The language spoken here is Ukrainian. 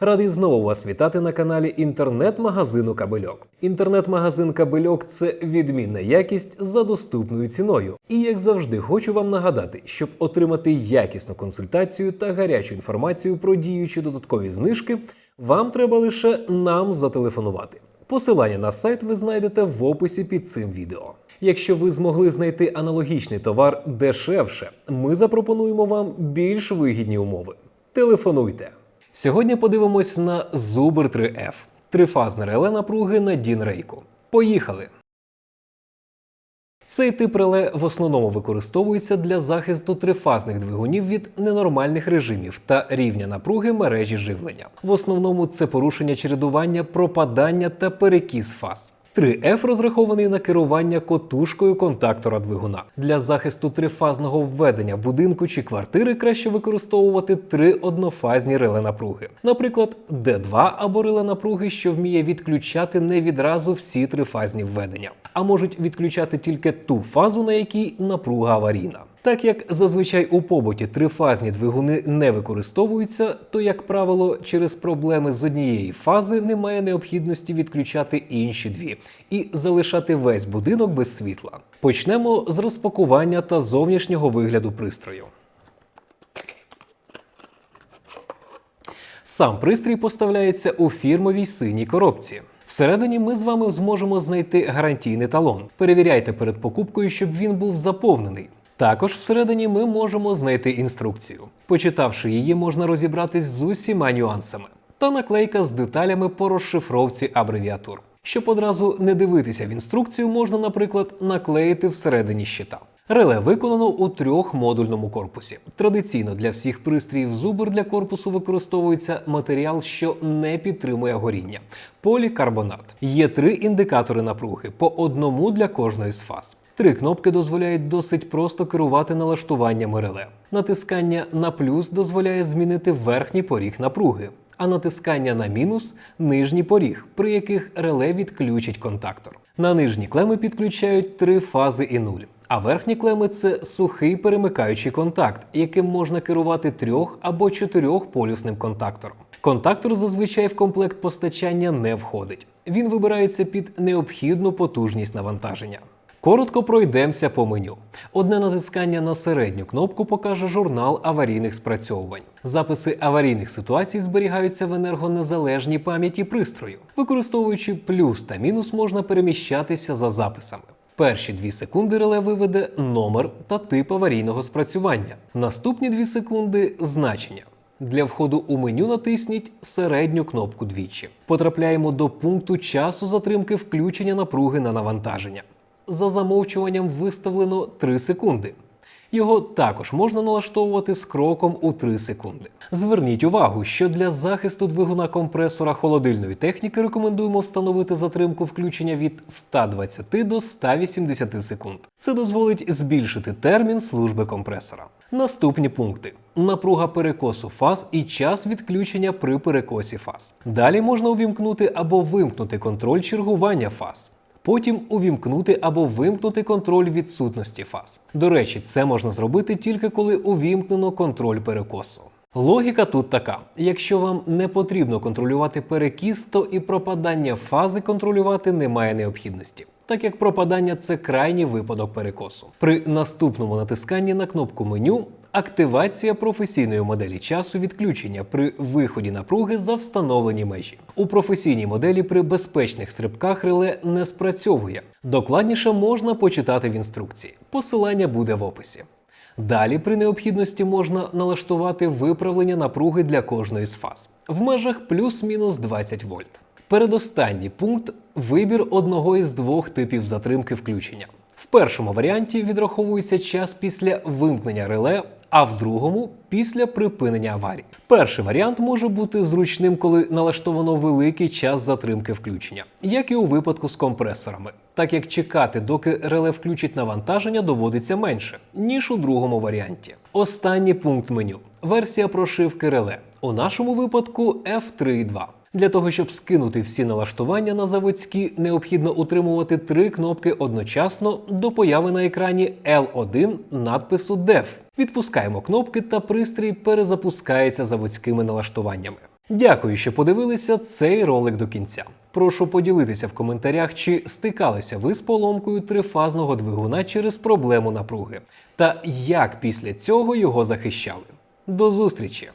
Радий знову вас вітати на каналі інтернет-магазину Кабельок. Інтернет-магазин Кабельок це відмінна якість за доступною ціною. І як завжди, хочу вам нагадати, щоб отримати якісну консультацію та гарячу інформацію про діючі додаткові знижки, вам треба лише нам зателефонувати. Посилання на сайт ви знайдете в описі під цим відео. Якщо ви змогли знайти аналогічний товар дешевше, ми запропонуємо вам більш вигідні умови. Телефонуйте. Сьогодні подивимось на Zuber 3F трифазне реле напруги на Дін рейку. Поїхали! Цей тип реле в основному використовується для захисту трифазних двигунів від ненормальних режимів та рівня напруги мережі живлення. В основному це порушення чередування, пропадання та перекіс фаз. 3F розрахований на керування котушкою контактора двигуна. Для захисту трифазного введення будинку чи квартири краще використовувати три однофазні реле напруги, наприклад, D2 або реле напруги, що вміє відключати не відразу всі трифазні введення, а можуть відключати тільки ту фазу, на якій напруга аварійна. Так як зазвичай у побуті трифазні двигуни не використовуються, то, як правило, через проблеми з однієї фази немає необхідності відключати інші дві і залишати весь будинок без світла. Почнемо з розпакування та зовнішнього вигляду пристрою. Сам пристрій поставляється у фірмовій синій коробці. Всередині ми з вами зможемо знайти гарантійний талон. Перевіряйте перед покупкою, щоб він був заповнений. Також всередині ми можемо знайти інструкцію. Почитавши її, можна розібратись з усіма нюансами та наклейка з деталями по розшифровці абревіатур. Щоб одразу не дивитися в інструкцію, можна, наприклад, наклеїти всередині щита. Реле виконано у трьохмодульному корпусі. Традиційно для всіх пристроїв зубр для корпусу використовується матеріал, що не підтримує горіння полікарбонат. Є три індикатори напруги по одному для кожної з фаз. Три кнопки дозволяють досить просто керувати налаштуваннями реле. Натискання на плюс дозволяє змінити верхній поріг напруги, а натискання на мінус нижній поріг, при яких реле відключить контактор. На нижні клеми підключають три фази і нуль. А верхні клеми це сухий перемикаючий контакт, яким можна керувати трьох або чотирьохполюсним контактором. Контактор зазвичай в комплект постачання не входить. Він вибирається під необхідну потужність навантаження. Коротко пройдемося по меню. Одне натискання на середню кнопку покаже журнал аварійних спрацьовувань. Записи аварійних ситуацій зберігаються в енергонезалежній пам'яті пристрою. Використовуючи плюс та мінус, можна переміщатися за записами. Перші 2 секунди реле виведе номер та тип аварійного спрацювання. Наступні 2 секунди значення. Для входу у меню натисніть середню кнопку двічі. Потрапляємо до пункту часу затримки включення напруги на навантаження. За замовчуванням виставлено 3 секунди. Його також можна налаштовувати з кроком у 3 секунди. Зверніть увагу, що для захисту двигуна компресора холодильної техніки рекомендуємо встановити затримку включення від 120 до 180 секунд. Це дозволить збільшити термін служби компресора. Наступні пункти: напруга перекосу фаз і час відключення при перекосі фаз. Далі можна увімкнути або вимкнути контроль чергування фаз. Потім увімкнути або вимкнути контроль відсутності фаз. До речі, це можна зробити тільки коли увімкнено контроль перекосу. Логіка тут така: якщо вам не потрібно контролювати перекіс, то і пропадання фази контролювати немає необхідності. Так як пропадання це крайній випадок перекосу. При наступному натисканні на кнопку меню активація професійної моделі часу відключення при виході напруги за встановлені межі. У професійній моделі при безпечних стрибках реле не спрацьовує. Докладніше можна почитати в інструкції. Посилання буде в описі. Далі при необхідності можна налаштувати виправлення напруги для кожної з фаз в межах плюс-мінус 20 вольт. Передостанній пункт вибір одного із двох типів затримки включення. В першому варіанті відраховується час після вимкнення реле, а в другому після припинення аварії. Перший варіант може бути зручним, коли налаштовано великий час затримки включення, як і у випадку з компресорами, так як чекати, доки реле включить навантаження, доводиться менше, ніж у другому варіанті. Останній пункт меню версія прошивки реле. У нашому випадку F3.2. Для того, щоб скинути всі налаштування на заводські, необхідно утримувати три кнопки одночасно до появи на екрані L1 надпису DEF. Відпускаємо кнопки та пристрій перезапускається заводськими налаштуваннями. Дякую, що подивилися цей ролик до кінця. Прошу поділитися в коментарях, чи стикалися ви з поломкою трифазного двигуна через проблему напруги, та як після цього його захищали. До зустрічі!